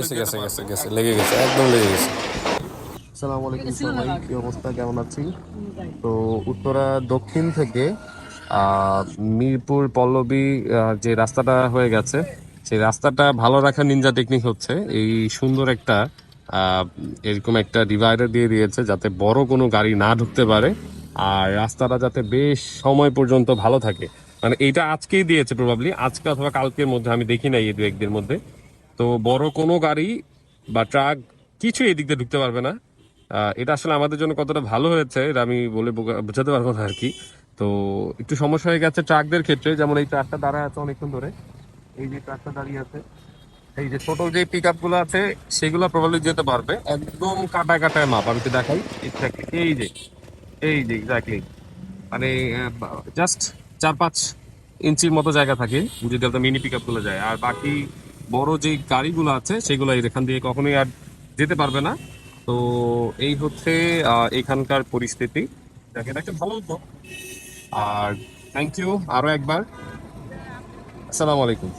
গেছে গেছে গেছে গেছে লেগে গেছে একদম লেগে গেছে। আসসালামু আলাইকুম সবাই কি অবস্থা? কেমন আছি? তো উত্তরা দক্ষিণ থেকে মিরপুর পল্লবী যে রাস্তাটা হয়ে গেছে সেই রাস্তাটা ভালো রাখার নিনজা টেকনিক হচ্ছে। এই সুন্দর একটা এরকম একটা ডিভাইডার দিয়ে দিয়েছে যাতে বড় কোনো গাড়ি না ঢুকতে পারে আর রাস্তাটা যাতে বেশ সময় পর্যন্ত ভালো থাকে। মানে এইটা আজকেই দিয়েছে প্রবাবলি আজকে অথবা কালকের মধ্যে আমি দেখি নাই এই দু একদিনের মধ্যে। তো বড় কোনো গাড়ি বা ট্রাক কিছু এদিক দিয়ে ঢুকতে পারবে না। এটা আসলে আমাদের জন্য কতটা ভালো হয়েছে, এটা আমি বলে বোঝা- বোঝাতে পারব না আর কি। তো একটু সমস্যা হয়ে গেছে ট্রাকদের ক্ষেত্রে, যেমন এই ট্রাকটা দাঁড়ায় আছে অনেকক্ষণ ধরে। এই যে ট্রাকটা দাঁড়িয়ে আছে, এই যে ছোট যে পিকগুলো আছে, সেগুলো প্রবলি যেতে পারবে। একদম কাটায় কাটায় মাপ, আমি তো দেখাই। এই যে এই যে এক্স্যাক্টলি মানে জাস্ট চার পাঁচ ইঞ্চির মতো জায়গা থাকে, যদি আপনার মিনি পিকগুলো যায়। আর বাকি বড় যে গাড়িগুলো আছে সেগুলো এখান দিয়ে কখনোই আর যেতে পারবে না। তো এই হচ্ছে এখানকার পরিস্থিতি। দেখেন, একটা ভালো আর থ্যাংক ইউ আরও একবার। আসসালামু আলাইকুম।